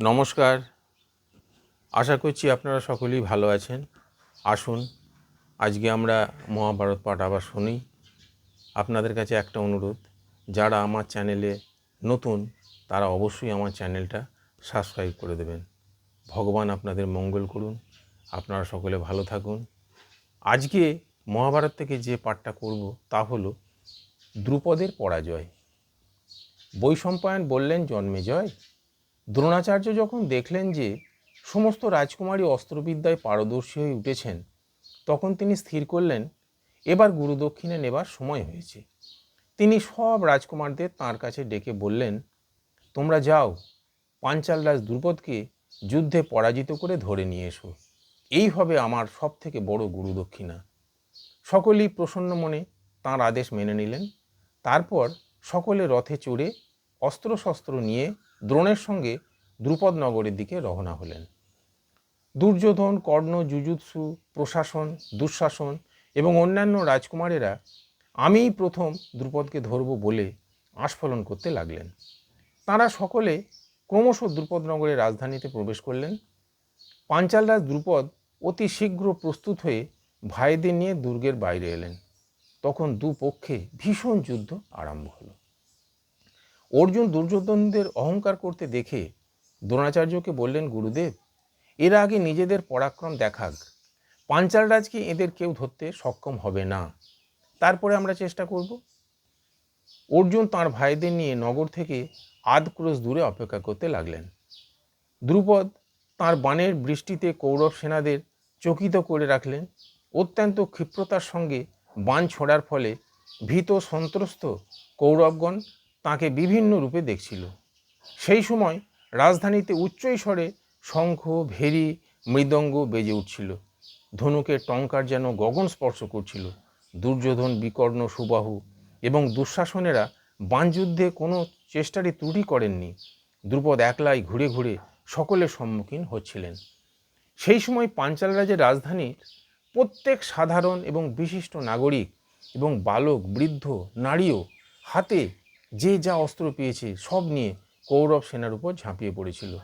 নমস্কার। আশা করছি আপনারা সকলেই ভালো আছেন। আসুন, আজকে আমরা মহাভারত পাঠ আবার শুনি। আপনাদের কাছে একটা অনুরোধ, যারা আমার চ্যানেলে নতুন, তারা অবশ্যই আমার চ্যানেলটা সাবস্ক্রাইব করে দেবেন। ভগবান আপনাদের মঙ্গল করুন। আপনারা সকলে ভালো থাকুন। আজকে মহাভারত থেকে যে পাঠটা করব, তা হলো দ্রুপদের পরাজয়। বৈশম্পায়ন বললেন, জন্মে জয়। দ্রোণাচার্য যখন দেখলেন যে সমস্ত রাজকুমারী অস্ত্রবিদ্যায় পারদর্শী হয়ে উঠেছেন, তখন তিনি স্থির করলেন, এবার গুরুদক্ষিণে নেবার সময় হয়েছে। তিনি সব রাজকুমারদের তাঁর কাছে ডেকে বললেন, তোমরা যাও পাঞ্চাল রাজ দ্রুপদকে যুদ্ধে পরাজিত করে ধরে নিয়ে এসো। এই হবে আমার সব থেকে বড় গুরুদক্ষিণা। সকলেই প্রসন্ন মনে তাঁর আদেশ মেনে নিলেন। তারপর সকলে রথে চড়ে অস্ত্রশস্ত্র নিয়ে দ্রোণের সঙ্গে দ্রুপদ নগরের দিকে রওনা হলেন। দুর্যোধন, কর্ণ যুজুৎসু প্রশাসন, দুঃশাসন এবং অন্যান্য রাজকুমারেরা আমিই প্রথম দ্রুপদকে ধরব বলে আস্ফলন করতে লাগলেন। তাঁরা সকলে ক্রমশ দ্রুপদ নগরের রাজধানীতে প্রবেশ করলেন। পাঞ্চালরাজ দ্রুপদ অতি শীঘ্র প্রস্তুত হয়ে ভাইদের নিয়ে দুর্গের বাইরে এলেন। তখন দুপক্ষে ভীষণ যুদ্ধ আরম্ভ হলো। অর্জুন দুর্যোধনদের অহংকার করতে দেখে দ্রোণাচার্যকে বললেন, গুরুদেব, এরা আগে নিজেদের পরাক্রম দেখাক। পাঞ্চালরাজকে এদের কেউ ধরতে সক্ষম হবে না। তারপরে আমরা চেষ্টা করব। অর্জুন তাঁর ভাইদের নিয়ে নগর থেকে আধ ক্রোশ দূরে অপেক্ষা করতে লাগলেন। দ্রুপদ তাঁর বাণের বৃষ্টিতে কৌরব সেনাদের চকিত করে রাখলেন। অত্যন্ত ক্ষিপ্রতার সঙ্গে বান ছোড়ার ফলে ভীত সন্ত্রস্ত কৌরবগণ তাকে বিভিন্ন রূপে দেখছিল। সেই সময় রাজধানীতে উচ্চই স্বরে শঙ্খ, ভেরি, মৃদঙ্গ বেজে উঠছিল। ধনুকের টঙ্কার যেন গগন স্পর্শ করছিল। দুর্যোধন, বিকর্ণ, সুবাহু এবং দুঃশাসনেরা বানযুদ্ধে কোনো চেষ্টারই ত্রুটি করেননি। দ্রুপদ একলাই ঘুরে ঘুরে সকলের সম্মুখীন হচ্ছিলেন। সেই সময় পাঞ্চাল রাজের রাজধানীর প্রত্যেক সাধারণ এবং বিশিষ্ট নাগরিক এবং বালক, বৃদ্ধ, নারীও হাতে যে যা অস্ত্র পেয়েছে সব নিয়ে কৌরব সেনার উপর ঝাঁপিয়ে পড়েছিল।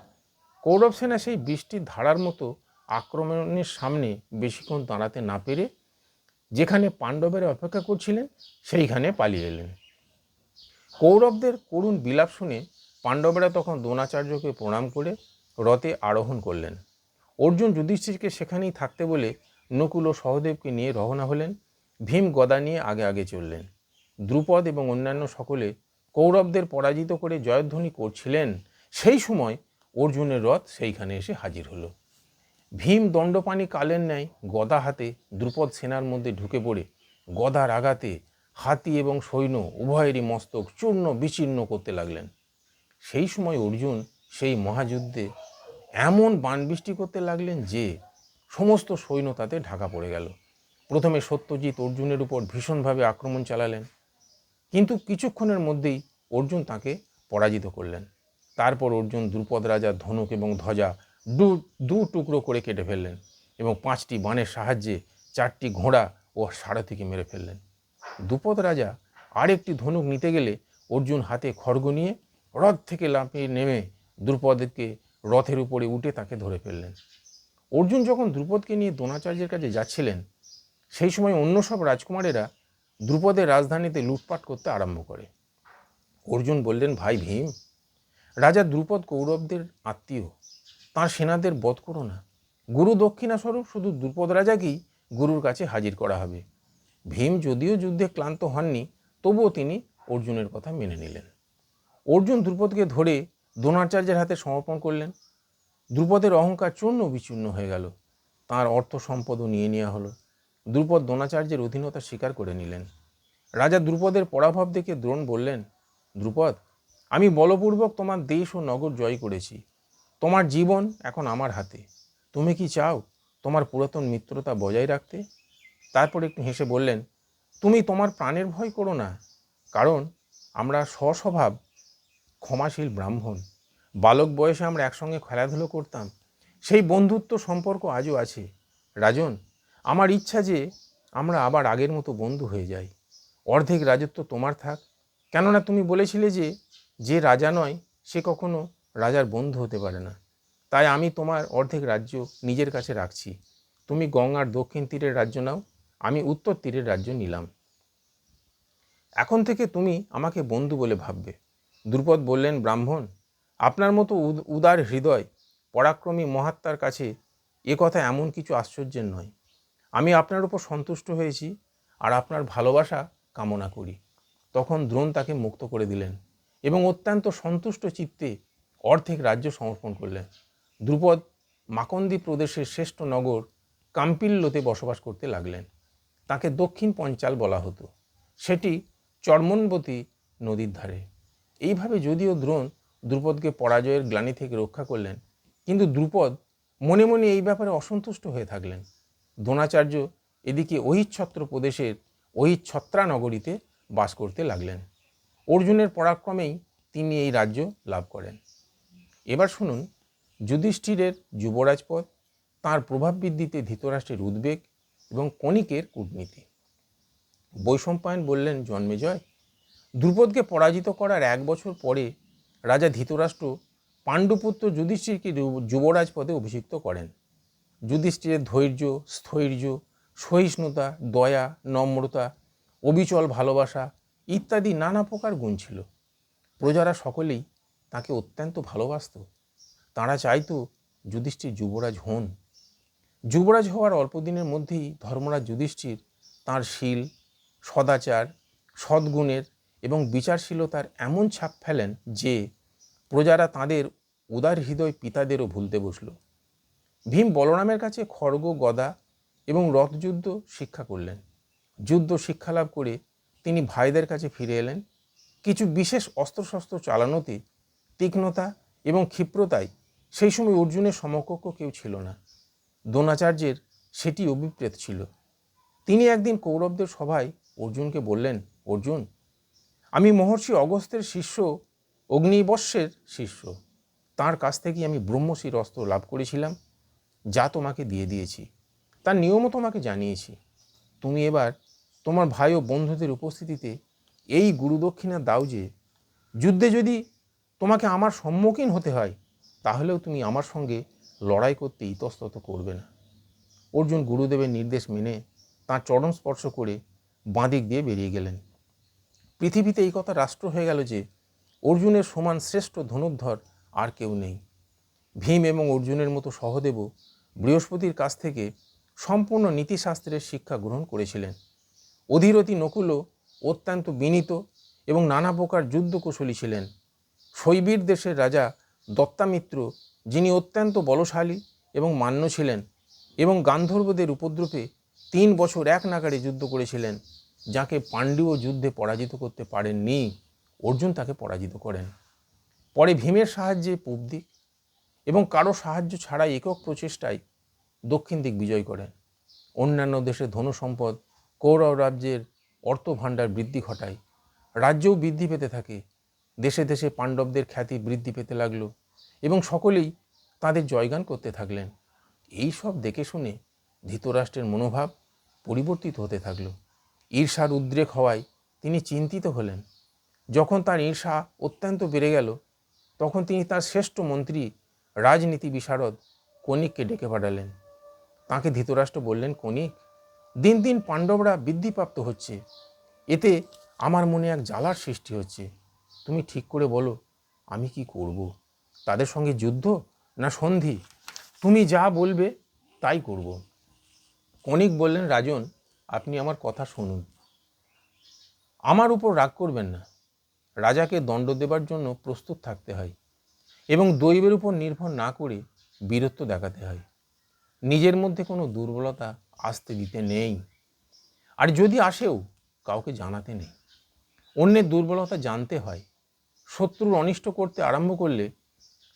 কৌরব সেনা সেই বৃষ্টির ধারার মতো আক্রমণের সামনে বেশিক্ষণ দাঁড়াতে না পেরে যেখানে পাণ্ডবেরা অপেক্ষা করছিলেন, সেইখানে পালিয়ে এলেন। কৌরবদের করুণ বিলাপ শুনে পাণ্ডবেরা তখন দ্রোণাচার্যকে প্রণাম করে রথে আরোহণ করলেন। অর্জুন যুধিষ্ঠিরকে সেখানেই থাকতে বলে নকুল ও সহদেবকে নিয়ে রওনা হলেন। ভীম গদা নিয়ে আগে আগে চললেন। দ্রুপদ এবং অন্যান্য সকলে কৌরবদের পরাজিত করে জয়ধ্বনি করছিলেন, সেই সময় অর্জুনের রথ সেইখানে এসে হাজির হলো। ভীম দণ্ডপানি কালের ন্যায় গদা হাতে দ্রুপদ সেনার মধ্যে ঢুকে পড়ে, গদার আঘাতে হাতি এবং সৈন্য উভয়েরই মস্তক চূর্ণ বিচীর্ণ করতে লাগলেন। সেই সময় অর্জুন সেই মহাযুদ্ধে এমন বানবৃষ্টি করতে লাগলেন যে সমস্ত সৈন্য তাতে ঢাকা পড়ে গেল। প্রথমে সত্যজিৎ অর্জুনের উপর ভীষণভাবে আক্রমণ চালালেন কিন্তু কিছুক্ষণের মধ্যেই অর্জুন তাকে পরাজিত করলেন। তারপর অর্জুন দ্রুপদ রাজা, ধনুক এবং ধ্বজা দু দু টুকরো করে কেটে ফেললেন এবং পাঁচটি বাণের সাহায্যে চারটি ঘোড়া ও সারথিকে মেরে ফেললেন। দ্রুপদ রাজা আরেকটি ধনুক নিতে গেলে অর্জুন হাতে খড়গ নিয়ে রথ থেকে লাফিয়ে নেমে দ্রুপদকে রথের উপরে উঠে তাকে ধরে ফেললেন। অর্জুন যখন দ্রুপদকে নিয়ে দ্রোণাচার্যের কাছে যাচ্ছিলেন, সেই সময় অন্য সব রাজকুমারেরা দ্রুপদের রাজধানীতে লুটপাট করতে আরম্ভ করে। অর্জুন বললেন, ভাই ভীম, রাজা দ্রুপদ কৌরবদের আত্মীয়, তাঁর সেনাদের বধ করো না। গুরু দক্ষিণাস্বরূপ শুধু দ্রুপদ রাজাকেই গুরুর কাছে হাজির করা হবে? ভীম যদিও যুদ্ধে ক্লান্ত হননি, তবুও তিনি অর্জুনের কথা মেনে নিলেন। অর্জুন দ্রুপদকে ধরে দ্রোণাচার্যের হাতে সমর্পণ করলেন। দ্রুপদের অহংকার চূর্ণ বিচূর্ণ হয়ে গেল। তার অর্থ সম্পদও নিয়ে নেওয়া হলো। দ্রুপদ দ্রোণাচার্যের অধীনতা স্বীকার করে নিলেন। রাজা দ্রুপদের পরাভব দেখে দ্রোণ বললেন, দ্রুপদ, আমি বলপূর্বক তোমার দেশ ও নগর জয় করেছি। তোমার জীবন এখন আমার হাতে। তুমি কি চাও তোমার পুরাতন মিত্রতা বজায় রাখতে? তারপর একটু হেসে বললেন, তুমি তোমার প্রাণের ভয় করো না, কারণ আমরা স্বস্বভাব ক্ষমাশীল ব্রাহ্মণ। বালক বয়সে আমরা একসঙ্গে খেলাধুলো করতাম। সেই বন্ধুত্ব সম্পর্ক আজও আছে। রাজন আমার ইচ্ছা যে আমরা আবার আগের মতো বন্ধু হয়ে যাই। অর্ধেক রাজত্ব তোমার থাক। কেননা তুমি বলেছিলে যে যে রাজা নয়, সে কখনো রাজার বন্ধু হতে পারে না। তাই আমি তোমার অর্ধেক রাজ্য নিজের কাছে রাখছি। তুমি গঙ্গার দক্ষিণ তীরের রাজ্য নাও, আমি উত্তর তীরের রাজ্য নিলাম। এখন থেকে তুমি আমাকে বন্ধু বলে ভাববে। দ্রুপদ বললেন, ব্রাহ্মণ, আপনার মতো উদ- উদার হৃদয় পরাক্রমী মহাত্মার কাছে এ কথা এমন কিছু আশ্চর্যের নয়। আমি আপনার উপর সন্তুষ্ট হয়েছি আর আপনার ভালোবাসা কামনা করি। তখন দ্রোণ তাকে মুক্ত করে দিলেন এবং অত্যন্ত সন্তুষ্ট চিত্তে অর্ধেক রাজ্য সমর্পণ করলেন। দ্রুপদ মাকন্দি প্রদেশের শ্রেষ্ঠ নগর কাম্পিল্লোতে বসবাস করতে লাগলেন। তাকে দক্ষিণ পঞ্চাল বলা হতো। সেটি চর্মনবতী নদীর ধারে। এইভাবে যদিও দ্রোণ দ্রুপদকে পরাজয়ের গ্লানি থেকে রক্ষা করলেন, কিন্তু দ্রুপদ মনে মনে এই ব্যাপারে অসন্তুষ্ট হয়ে থাকলেন। দ্রোণাচার্য এদিকে অহিচ্ছত্র প্রদেশের অহিচ্ছত্রা নগরীতে বাস করতে লাগলেন। অর্জুনের পরাক্রমেই তিনি এই রাজ্য লাভ করেন। এবার শুনুন, যুধিষ্ঠিরের যুবরাজপদ, তাঁর প্রভাব বৃদ্ধিতে ধৃতরাষ্ট্রের উদ্বেগ এবং কণিকের কূটনীতি। বৈশম্পায়ন বললেন জন্মেজয় দ্রুপদকে পরাজিত করার এক বছর পরে রাজা ধৃতরাষ্ট্র পাণ্ডুপুত্র যুধিষ্ঠিরকে যুব- যুবরাজ পদে অভিষিক্ত করেন। যুধিষ্ঠিরের ধৈর্য, স্থৈর্য, সহিষ্ণুতা, দয়া, নম্রতা, অবিচল ভালোবাসা ইত্যাদি নানা প্রকার গুণ ছিল। প্রজারা সকলেই তাকে অত্যন্ত ভালোবাসত। তারা চাইতো যুধিষ্ঠির যুবরাজ হন। যুবরাজ হওয়ার অল্প দিনের মধ্যেই ধর্মরাজ যুধিষ্ঠির তাঁর শীল, সদাচার, সদ্গুণের এবং বিচারশীলতার এমন ছাপ ফেলেন যে প্রজারা তাঁদের উদার হৃদয় পিতাদেরও ভুলতে বসল। ভীম বলরামের কাছে খড়গ, গদা এবং রথযুদ্ধ শিক্ষা করলেন। যুদ্ধ শিক্ষালাভ করে তিনি ভাইদের কাছে ফিরে এলেন। কিছু বিশেষ অস্ত্রশস্ত্র চালানোতে তীক্ষ্ণতা এবং ক্ষিপ্রতায় সেই সময় অর্জুনের সমকক্ষ কেউ ছিল না। দ্রোণাচার্যের সেটি অভিপ্রেত ছিল। তিনি একদিন কৌরবদের সভায় অর্জুনকে বললেন, অর্জুন, আমি মহর্ষি অগস্তের শিষ্য অগ্নিবর্ষের শিষ্য। তার কাছ থেকে আমি ব্রহ্মশির অস্ত্র লাভ করেছিলাম। যা তোমাকে দিয়ে দিয়েছি, তার নিয়মও তোমাকে জানিয়েছি। তুমি এবার তোমার ভাই ও বন্ধুদের উপস্থিতিতে এই গুরুদক্ষিণা দাও যে, যুদ্ধে যদি তোমাকে আমার সম্মুখীন হতে হয়, তাহলেও তুমি আমার সঙ্গে লড়াই করতে ইতস্তত করবে না। অর্জুন গুরুদেবের নির্দেশ মেনে তাঁর চরম স্পর্শ করে বাঁদিক দিয়ে বেরিয়ে গেলেন। পৃথিবীতে এই কথা রাষ্ট্র হয়ে গেল যে, অর্জুনের সমান শ্রেষ্ঠ ধনুর্ধর আর কেউ নেই। ভীম এবং অর্জুনের মতো সহদেবও বৃহস্পতির কাছ থেকে সম্পূর্ণ নীতিশাস্ত্রের শিক্ষা গ্রহণ করেছিলেন। অধীরতি নকুলও অত্যন্ত বিনীত এবং নানা প্রকার যুদ্ধকুশলী ছিলেন। শৈবীর দেশের রাজা দত্তামিত্র, যিনি অত্যন্ত বলশালী এবং মান্য ছিলেন এবং গান্ধর্বদের উপদ্রবে তিন বছর এক নাগাড়ে যুদ্ধ করেছিলেন, যাকে পাণ্ডীয় যুদ্ধে পরাজিত করতে পারেননি। অর্জুন তাকে পরাজিত করেন। পরে ভীমের সাহায্যে পূব এবং কারও সাহায্য ছাড়াই একক প্রচেষ্টায় দক্ষিণ দিক বিজয় করেন। অন্যান্য দেশের ধন সম্পদ, কৌরব রাজ্যের অর্থভাণ্ডার বৃদ্ধি ঘটায়। রাজ্যও বৃদ্ধি পেতে থাকে। দেশে দেশে পাণ্ডবদের খ্যাতি বৃদ্ধি পেতে লাগল এবং সকলেই তাদের জয়গান করতে থাকলেন। এই সব দেখে শুনে ধৃতরাষ্ট্রের মনোভাব পরিবর্তিত হতে থাকল। ঈর্ষার উদ্রেক হওয়ায় তিনি চিন্তিত হলেন। যখন তার ঈর্ষা অত্যন্ত বেড়ে গেল, তখন তিনি তার শ্রেষ্ঠ মন্ত্রী রাজনীতি বিশারদ কণিককে ডেকে পাঠালেন। তাকে ধৃতরাষ্ট্র বললেন, কণিক, দিন দিন পাণ্ডবরা বৃদ্ধিপ্রাপ্ত হচ্ছে। এতে আমার মনে এক জ্বালার সৃষ্টি হচ্ছে। তুমি ঠিক করে বলো, আমি কি করব। তাদের সঙ্গে যুদ্ধ না সন্ধি? তুমি যা বলবে তাই করব। কণিক বললেন, রাজন, আপনি আমার কথা শুনুন। আমার উপর রাগ করবেন না। রাজাকে দণ্ড দেবার জন্য প্রস্তুত থাকতে হয়। এবং দৈবের উপর নির্ভর না করে বীরত্ব দেখাতে হয়। নিজের মধ্যে কোনো দুর্বলতা আসতে দিতে নেই। আর যদি আসেও, কাউকে জানাতে নেই। অন্যের দুর্বলতা জানতে হয়। শত্রুর অনিষ্ট করতে আরম্ভ করলে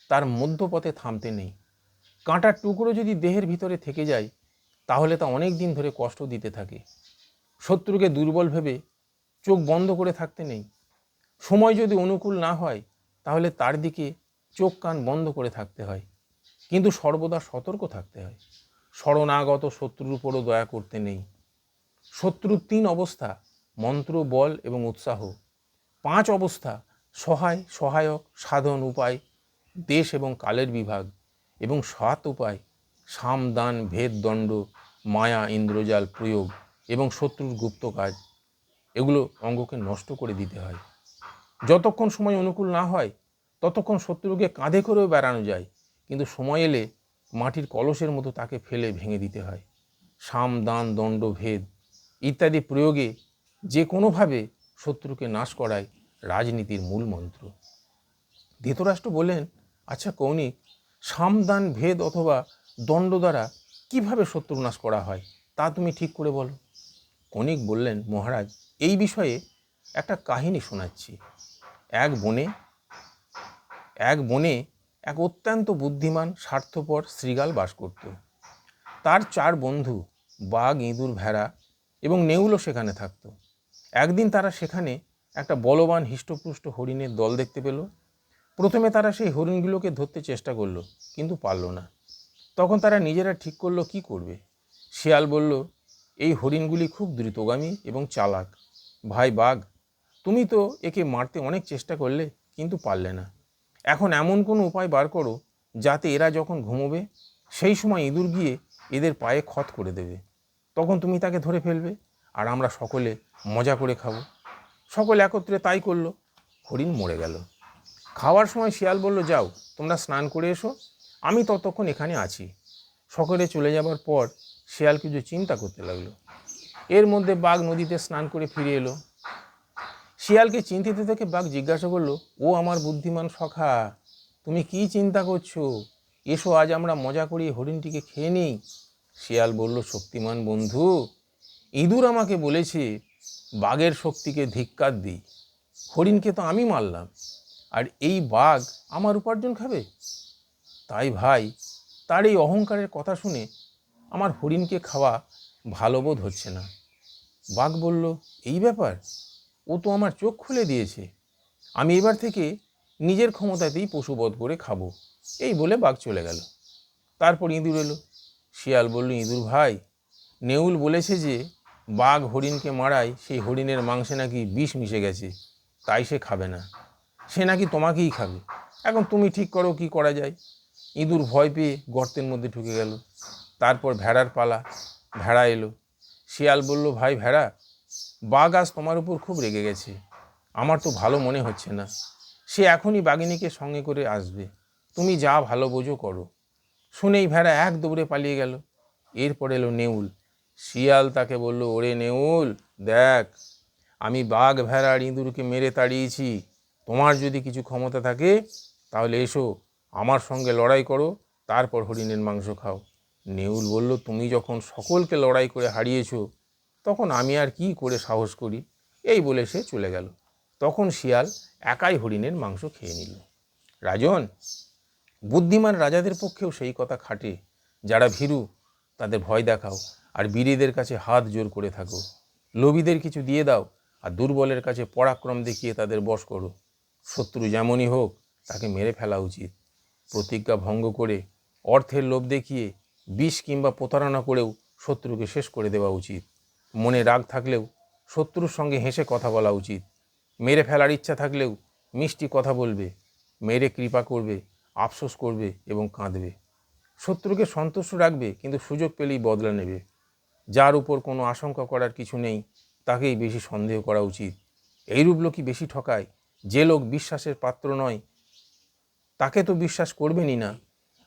তার মধ্যপথে থামতে নেই। কাঁটার টুকরো যদি দেহের ভিতরে থেকে যায়, তাহলে তা অনেক দিন ধরে কষ্ট দিতে থাকে। শত্রুকে দুর্বল ভেবে চোখ বন্ধ করে থাকতে নেই। সময় যদি অনুকূল না হয়, তাহলে তার দিকে চোখ কান বন্ধ করে থাকতে হয়। কিন্তু সর্বদা সতর্ক থাকতে হয়। শরণাগত শত্রুর উপরও দয়া করতে নেই। শত্রুর তিন অবস্থা, মন্ত্র, বল এবং উৎসাহ। পাঁচ অবস্থা, সহায়, সহায়ক, সাধন উপায়, দেশ এবং কালের বিভাগ এবং সাত উপায়, সাম, দান, ভেদ, দণ্ড, মায়া, ইন্দ্রজাল প্রয়োগ এবং শত্রুর গুপ্ত কাজ। এগুলো অঙ্গকে নষ্ট করে দিতে হয়। যতক্ষণ সময় অনুকূল না হয় ততক্ষণ শত্রুকে কাঁধে করেও বেড়ানো যায়, কিন্তু সময় এলে মাটির কলসের মতো তাকে ফেলে ভেঙে দিতে হয়। সাম, দান, দণ্ড, ভেদ ইত্যাদি প্রয়োগে যে কোনোভাবে শত্রুকে নাশ করায় রাজনীতির মূল মন্ত্র। ধৃতরাষ্ট্র বললেন আচ্ছা কৌণিক সামদান ভেদ অথবা দণ্ড দ্বারা কীভাবে শত্রু নাশ করা হয়, তা তুমি ঠিক করে বলো। কণিক বললেন, মহারাজ, এই বিষয়ে একটা কাহিনী শোনাচ্ছি। এক বনে এক বনে এক অত্যন্ত বুদ্ধিমান, স্বার্থপর শৃগাল বাস করত। তার চার বন্ধু, বাঘ, ইঁদুর, ভেড়া এবং নেউলও সেখানে থাকত। একদিন তারা সেখানে একটা বলবান, হৃষ্টপুষ্ট হরিণের দল দেখতে পেল। প্রথমে তারা সেই হরিণগুলোকে ধরতে চেষ্টা করল, কিন্তু পারল না। তখন তারা নিজেরা ঠিক করল, কি করবে? শিয়াল বলল, এই হরিণগুলি খুব দ্রুতগামী এবং চালাক। ভাই বাঘ, তুমি তো একে মারতে অনেক চেষ্টা করলে, কিন্তু পারলে না। এখন এমন কোনো উপায় বার করো যাতে এরা যখন ঘুমোবে, সেই সময় ইঁদুর গিয়ে এদের পায়ে ক্ষত করে দেবে। তখন তুমি তাকে ধরে ফেলবে আর আমরা সকলে মজা করে খাব। সকলে একত্রে তাই করল, হরিণ মরে গেল। খাওয়ার সময় শিয়াল বলল, যাও, তোমরা স্নান করে এসো, আমি ততক্ষণ এখানে আছি। সকলে চলে যাবার পর শিয়াল কিছু চিন্তা করতে লাগল। এর মধ্যে বাঘ নদীতে স্নান করে ফিরে এলো। শিয়ালকে চিন্তিত থেকে বাঘ জিজ্ঞাসা করল, ও আমার বুদ্ধিমান সখা, তুমি কি চিন্তা করছ? এসো, আজ আমরা মজা করি হরিণটিকে খেয়ে নিই। শিয়াল বলল, শক্তিমান বন্ধু, ইঁদুর আমাকে বলেছে, বাঘের শক্তিকে ধিক্কার দিই হরিণকে তো আমি মারলাম, আর এই বাঘ আমার উপার্জন খাবে? তাই ভাই, তার এই অহংকারের কথা শুনে আমার হরিণকে খাওয়া ভালো বোধ হচ্ছে না। বাঘ বলল, এই ব্যাপার? ও তো আমার চোখ খুলে দিয়েছে। আমি এবার থেকে নিজের ক্ষমতাতেই পশুবধ করে খাব। এই বলে বাঘ চলে গেল। তারপর ইঁদুর এলো। শিয়াল বলল, ইঁদুর ভাই, নেউল বলেছে যে, বাঘ হরিণকে মারায় সেই হরিণের মাংসে নাকি বিষ মিশে গেছে, তাই সে খাবে না। সে নাকি তোমাকেই খাবে। এখন তুমি ঠিক করো কি করা যায়? ইঁদুর ভয় পেয়ে গর্তের মধ্যে ঢুকে গেল। তারপর ভেড়ার পালা। ভেড়া এলো। শিয়াল বলল, ভাই, ভেড়া বাঘ আজ তোমার উপর খুব রেগে গেছে। আমার তো ভালো মনে হচ্ছে না। সে এখনই বাঘিনীকে সঙ্গে করে আসবে। তুমি যা ভালো বোঝো করো। শুনেই ভেড়া এক দৌড়ে পালিয়ে গেল। এরপর এলো নেউল। শিয়াল তাকে বলল, ওরে নেউল, দেখ, আমি বাঘ ভেড়া ভেড়ার ইঁদুরকে মেরে তাড়িয়েছি। তোমার যদি কিছু ক্ষমতা থাকে, তাহলে এসো, আমার সঙ্গে লড়াই করো, তারপর হরিণের মাংস খাও। নেউল বলল, তুমি যখন সকলকে লড়াই করে হারিয়েছো তখন আমি আর কি করে সাহস করি? এই বলে সে চলে গেল। তখন শিয়াল একাই হরিণের মাংস খেয়ে নিল। রাজন, বুদ্ধিমান রাজাদের পক্ষেও সেই কথা খাটে। যারা ভীরু, তাদের ভয় দেখাও আর বীরেদের কাছে হাত জোর করে থাকো। লোভীদের কিছু দিয়ে দাও আর দুর্বলের কাছে পরাক্রম দেখিয়ে তাদের বশ করো। শত্রু যেমনই হোক, তাকে মেরে ফেলা উচিত। প্রতিজ্ঞা ভঙ্গ করে অর্থের লোভ দেখিয়ে বিষ কিংবা প্রতারণা করেও শত্রুকে শেষ করে দেওয়া উচিত। মনে রাগ থাকলেও শত্রুর সঙ্গে হেসে কথা বলা উচিত। মেরে ফেলার ইচ্ছা থাকলেও মিষ্টি কথা বলবে, মেরে কৃপা করবে, আফসোস করবে এবং কাঁদবে। শত্রুকে সন্তুষ্ট রাখবে কিন্তু সুযোগ পেলেই বদলা নেবে। যার উপর কোনো আশঙ্কা করার কিছু নেই, তাকেই বেশি সন্দেহ করা উচিত। এইরূপ লোকই বেশি ঠকায়, যে লোক বিশ্বাসের পাত্র নয়, তাকে তো বিশ্বাস করবেনই না।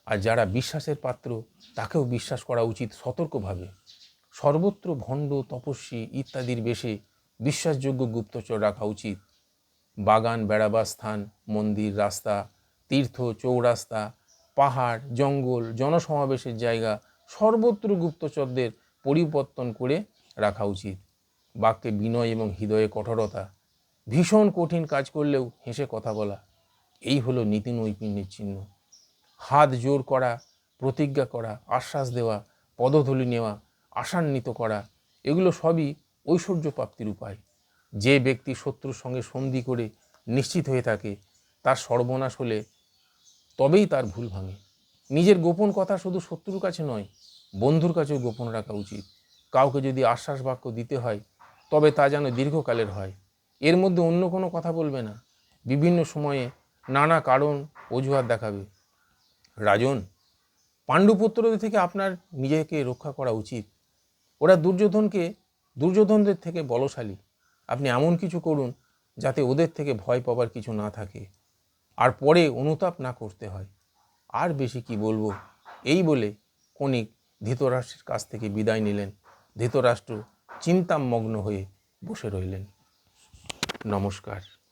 আর যারা বিশ্বাসের পাত্র, তাকেও বিশ্বাস করা উচিত সতর্কভাবে। সর্বত্র ভণ্ড, তপস্বী ইত্যাদির বেশে বিশ্বাসযোগ্য গুপ্তচর রাখা উচিত। বাগান বেড়াবার স্থান, মন্দির, রাস্তা, তীর্থ, চৌরাস্তা, পাহাড়, জঙ্গল, জনসমাবেশের জায়গা সর্বত্র গুপ্তচরদের পরিবর্তন করে রাখা উচিত। বাক্যে বিনয় এবং হৃদয়ে কঠোরতা। ভীষণ কঠিন কাজ করলেও হেসে কথা বলা। এই হলো নীতি নৈপুণ্যের চিহ্ন। হাত জোর করা, প্রতিজ্ঞা করা, আশ্বাস দেওয়া, পদধূলি নেওয়া আশান্বিত করা, এগুলো সবই ঐশ্বর্য প্রাপ্তির উপায়। যে ব্যক্তি শত্রুর সঙ্গে সন্ধি করে নিশ্চিত হয়ে থাকে, তার সর্বনাশ হলে তবেই তার ভুল ভাঙে। নিজের গোপন কথা শুধু শত্রুর কাছে নয়, বন্ধুর কাছেও গোপন রাখা উচিত। কাউকে যদি আশ্বাস বাক্য দিতে হয়, তবে তা যেন দীর্ঘকালের হয়। এর মধ্যে অন্য কোনো কথা বলবে না। বিভিন্ন সময়ে নানা কারণ অজুহাত দেখাবে। রাজন, পাণ্ডুপুত্রদের থেকে আপনার নিজেকে রক্ষা করা উচিত। ওরা দুর্যোধনকে, দুর্যোধনদের থেকে বলশালী। আপনি এমন কিছু করুন যাতে ওদের থেকে ভয় পাবার কিছু না থাকে। আর পরে অনুতাপ না করতে হয়। আর বেশি কি বলব? এই বলে কণিক ধৃতরাষ্ট্রের কাছ থেকে বিদায় নিলেন। ধৃতরাষ্ট্র চিন্তামগ্ন হয়ে বসে রইলেন। নমস্কার।